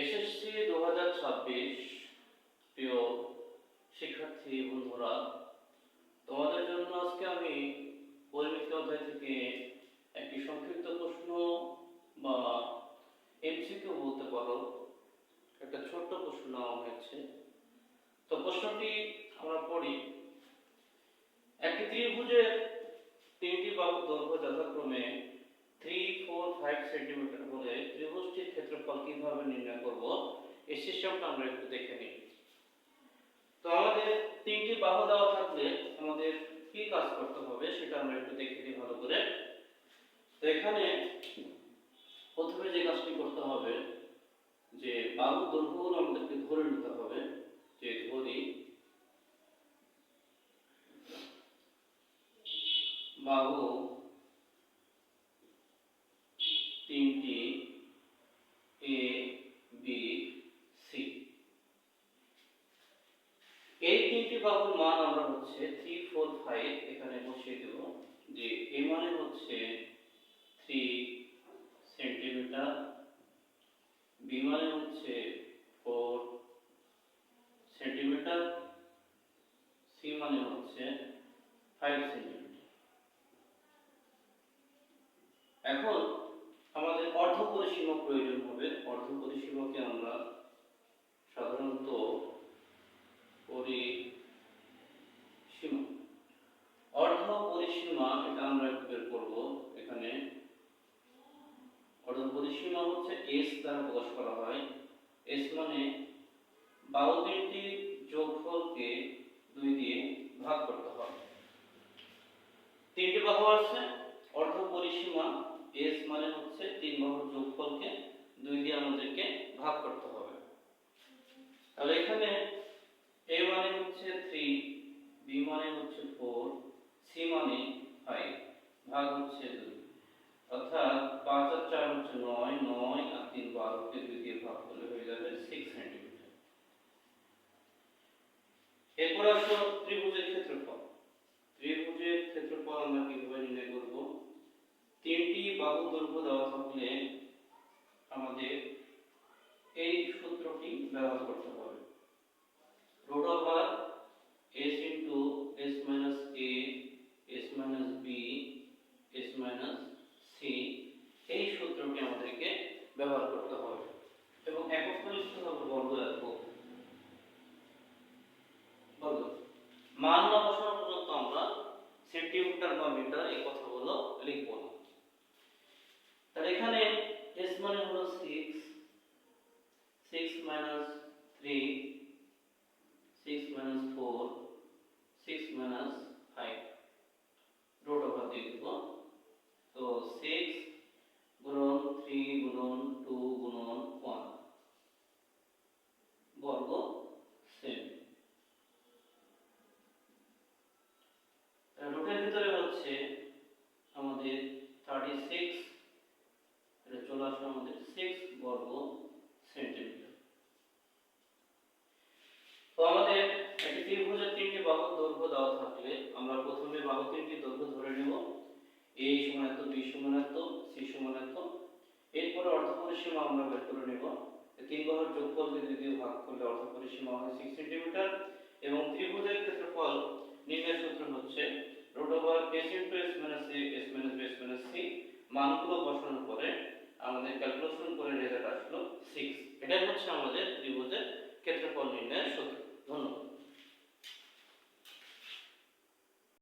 SSC দু হাজার ছাব্বিশ প্রিয় শিক্ষার্থী বন্ধুরা, তোমাদের জন্য আজকে আমি পরিমিত অধ্যায় থেকে একটি সংক্ষিপ্ত প্রশ্ন বা এমসিকিউ বলতে পারো। একটা ছোট্ট প্রশ্ন নেওয়া হয়েছে তো প্রশ্নটি আমরা পড়ি একটি ত্রিভুজের তিনটি বাহু দৈর্ঘ্য যথাক্রমে থ্রি ফোর ফাইভ সেন্টিমিটার হলে ত্রিভুজটির ক্ষেত্রফল কীভাবে নির্ণয় করব। এই সিস্টেমটা আমরা একটু দেখে নিই। তো আমাদের তিনটি বাহু দেওয়া থাকলে আমাদের কি কাজ করতে হবে সেটা আমরা একটু দেখে নিই ভালো করে। তো এখানে প্রথমে যে কাজটি করতে হবে, যে বাহু দৈর্ঘ্যগুলো আমাদেরকে ধরে নিতে হবে, যে ধরি বাহু তিনটি এ বি সি এই তিনটি বাহুর মান আমরা হচ্ছে থ্রি ফোর ফাইভ এখানে বসিয়ে দেব। যে এ মানে হচ্ছে থ্রি সেন্টিমিটার বি মানে হচ্ছে ফোর সেন্টিমিটার সি মানে হচ্ছে ফাইভ সেন্টিমিটার এখন আমাদের অর্ধ পরিসীমা প্রয়োজন হবে। অর্ধ পরিসীমাকে আমরা সাধারণত পরিসীমা অর্ধ পরিসীমা এটা আমরা একটু বের করব এখানে। অর্ধ পরিসীমা হচ্ছে এস দ্বারা প্রকাশ করা হয়। এস মানে বাহু তিনটি যোগফলকে দুই দিয়ে ভাগ করতে হবে তিনটি বাহু আছে, অর্ধ পরিসীমা এস মানে হচ্ছে তিন বাহুর যোগফলকে দুই দিয়ে আমাদেরকে ভাগ করতে হবে। তাহলে এখানে এ মানে হচ্ছে থ্রি বি মানে হচ্ছে ফোর সি মানে ফাইভ ভাগ হচ্ছে দুই। অর্থাৎ পাঁচ আর চার হচ্ছে নয় নয় আর তিন বারোকে দুই দিয়ে ভাগ করলে হয়ে যাবে সিক্স সেন্টিমিটার এরপর আসো ত্রিভুজের ক্ষেত্রফল। ত্রিভুজের ক্ষেত্রফল আমরা কীভাবে নির্ণয় করব? তিনটি বাহু দৈর্ঘ্য দেওয়া থাকলে আমাদের এই সূত্রটি ব্যবহার করতে হবে root over s into s minus a s minus b s minus c, এই সূত্রটি আমাদেরকে ব্যবহার করতে হবে। এবং একক পরিষ্ঠ হবে বর্গ মান না পর্যন্ত আমরা সেন্টিমিটার বা মিটার এই কথাগুলো লিখব না। তাহলে এখানে s মানে হলো 6 6 minus 3 6 minus 4 6 minus 5 root over দিয়ে দেব তো 6 গুণন 3 গুণন 2 গুণন 1 বর্গ সেম রুটের ভিতরে হচ্ছে আমাদের 36 আসবে আমাদের 6 বর্গ সেন্টিমিটার তো আমাদের একটি ত্রিভুজের তিনটি বাহুর দৈর্ঘ্য দেওয়া থাকলে আমরা প্রথমে বাহু তিনটি দৈর্ঘ্য ধরে নেব। A সমান এত b সমান এত c সমান এত এরপরে অর্ধ পরিসীমা আমরা বের করে নেব। তিন বাহুর যোগফলকে দিয়ে ভাগ করলে অর্ধ পরিসীমা হয় 6 সেন্টিমিটার এবং ত্রিভুজের ক্ষেত্রফল নির্ণয় সূত্র হচ্ছে root over s into s minus s minus s minus c, মানগুলো বসানোর পরে আমাদের ক্যালকুলেশন করে রেজাল্ট আসলো সিক্স এটাই হচ্ছে আমাদের ত্রিভুজের ক্ষেত্রফল নির্ণয়ের সূত্র।